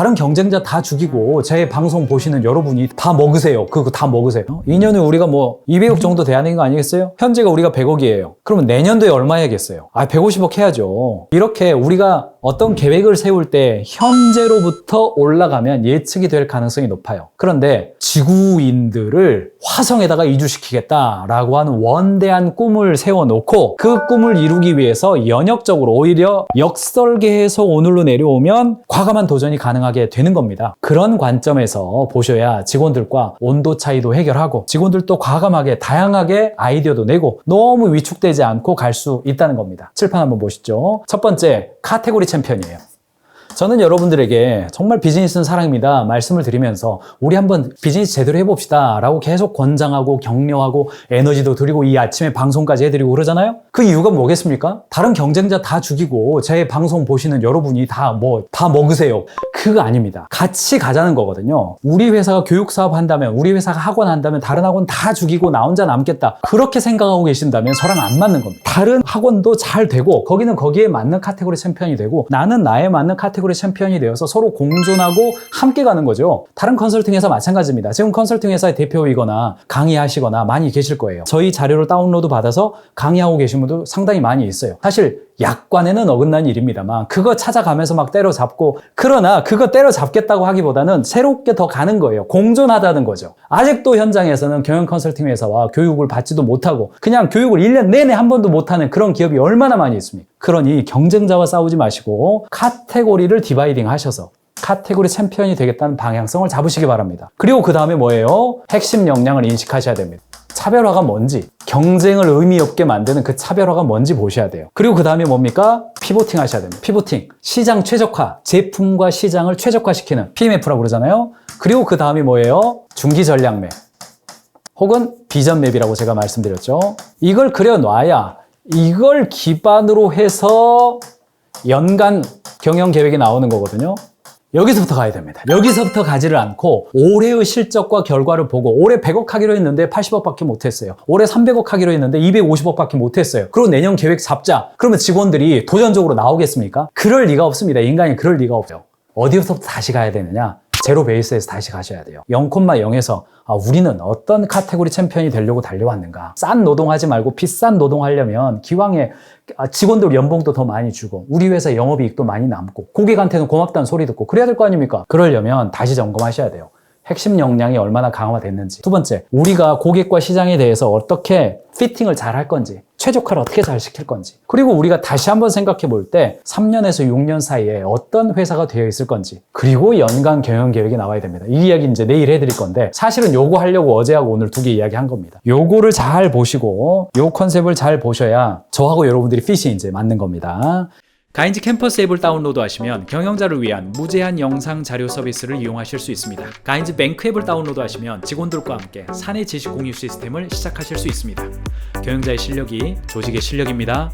다른 경쟁자 다 죽이고 제 방송 보시는 여러분이 다 먹으세요. 그거 다 먹으세요. 2년에 우리가 뭐 200억 정도 돼야 하는 거 아니겠어요? 현재가 우리가 100억이에요. 그러면 내년도에 얼마 해야겠어요? 아, 150억 해야죠. 이렇게 우리가 어떤 계획을 세울 때 현재로부터 올라가면 예측이 될 가능성이 높아요. 그런데 지구인들을 화성에다가 이주시키겠다라고 하는 원대한 꿈을 세워놓고 그 꿈을 이루기 위해서 연역적으로 오히려 역설계해서 오늘로 내려오면 과감한 도전이 가능하 게 되는 겁니다. 그런 관점에서 보셔야 직원들과 온도 차이도 해결하고 직원들도 과감하게 다양하게 아이디어도 내고 너무 위축되지 않고 갈 수 있다는 겁니다. 칠판 한번 보시죠. 첫 번째 카테고리 챔피언이에요. 저는 여러분들에게 정말 비즈니스는 사랑입니다. 말씀을 드리면서 우리 한번 비즈니스 제대로 해봅시다. 라고 계속 권장하고 격려하고 에너지도 드리고 이 아침에 방송까지 해드리고 그러잖아요? 그 이유가 뭐겠습니까? 다른 경쟁자 다 죽이고 제 방송 보시는 여러분이 다 뭐, 다 먹으세요. 그거 아닙니다. 같이 가자는 거거든요. 우리 회사가 교육 사업 한다면, 우리 회사가 학원 한다면 다른 학원 다 죽이고 나 혼자 남겠다. 그렇게 생각하고 계신다면 저랑 안 맞는 겁니다. 다른 학원도 잘 되고, 거기는 거기에 맞는 카테고리 챔피언이 되고, 나는 나에 맞는 카테고리 챔피언이 되어서 서로 공존하고 함께 가는 거죠. 다른 컨설팅 회사 마찬가지입니다. 지금 컨설팅 회사의 대표이거나 강의하시거나 많이 계실 거예요. 저희 자료를 다운로드 받아서 강의하고 계신 분도 상당히 많이 있어요. 사실 약관에는 어긋난 일입니다만 그거 찾아가면서 막 때려잡고 그러나 그거 때려잡겠다고 하기보다는 새롭게 더 가는 거예요. 공존하다는 거죠. 아직도 현장에서는 경영 컨설팅 회사와 교육을 받지도 못하고 그냥 교육을 1년 내내 한 번도 못하는 그런 기업이 얼마나 많이 있습니까? 그러니 경쟁자와 싸우지 마시고 카테고리를 디바이딩 하셔서 카테고리 챔피언이 되겠다는 방향성을 잡으시기 바랍니다. 그리고 그 다음에 뭐예요? 핵심 역량을 인식하셔야 됩니다. 차별화가 뭔지, 경쟁을 의미 없게 만드는 그 차별화가 뭔지 보셔야 돼요. 그리고 그 다음에 뭡니까? 피보팅 하셔야 됩니다. 피보팅. 시장 최적화. 제품과 시장을 최적화시키는 PMF라고 그러잖아요. 그리고 그 다음이 뭐예요? 중기 전략 맵. 혹은 비전 맵이라고 제가 말씀드렸죠. 이걸 그려놔야 이걸 기반으로 해서 연간 경영 계획이 나오는 거거든요. 여기서부터 가야 됩니다. 여기서부터 가지를 않고 올해의 실적과 결과를 보고 올해 100억 하기로 했는데 80억밖에 못했어요. 올해 300억 하기로 했는데 250억밖에 못했어요. 그리고 내년 계획 잡자. 그러면 직원들이 도전적으로 나오겠습니까? 그럴 리가 없습니다. 인간이 그럴 리가 없어요. 어디서부터 다시 가야 되느냐? 제로 베이스에서 다시 가셔야 돼요. 0,0에서 아, 우리는 어떤 카테고리 챔피언이 되려고 달려왔는가? 싼 노동하지 말고 비싼 노동하려면 기왕에 아, 직원들 연봉도 더 많이 주고 우리 회사 영업이익도 많이 남고 고객한테는 고맙다는 소리 듣고 그래야 될 거 아닙니까? 그러려면 다시 점검하셔야 돼요. 핵심 역량이 얼마나 강화됐는지. 두 번째, 우리가 고객과 시장에 대해서 어떻게 피팅을 잘 할 건지, 최적화를 어떻게 잘 시킬 건지. 그리고 우리가 다시 한번 생각해 볼 때 3년에서 6년 사이에 어떤 회사가 되어 있을 건지. 그리고 연간 경영 계획이 나와야 됩니다. 이 이야기 이제 내일 해드릴 건데 사실은 요거 하려고 어제하고 오늘 두 개 이야기 한 겁니다. 요거를 잘 보시고 요 컨셉을 잘 보셔야 저하고 여러분들이 핏이 이제 맞는 겁니다. 가인즈 캠퍼스 앱을 다운로드하시면 경영자를 위한 무제한 영상 자료 서비스를 이용하실 수 있습니다. 가인즈 뱅크 앱을 다운로드하시면 직원들과 함께 사내 지식 공유 시스템을 시작하실 수 있습니다. 경영자의 실력이 조직의 실력입니다.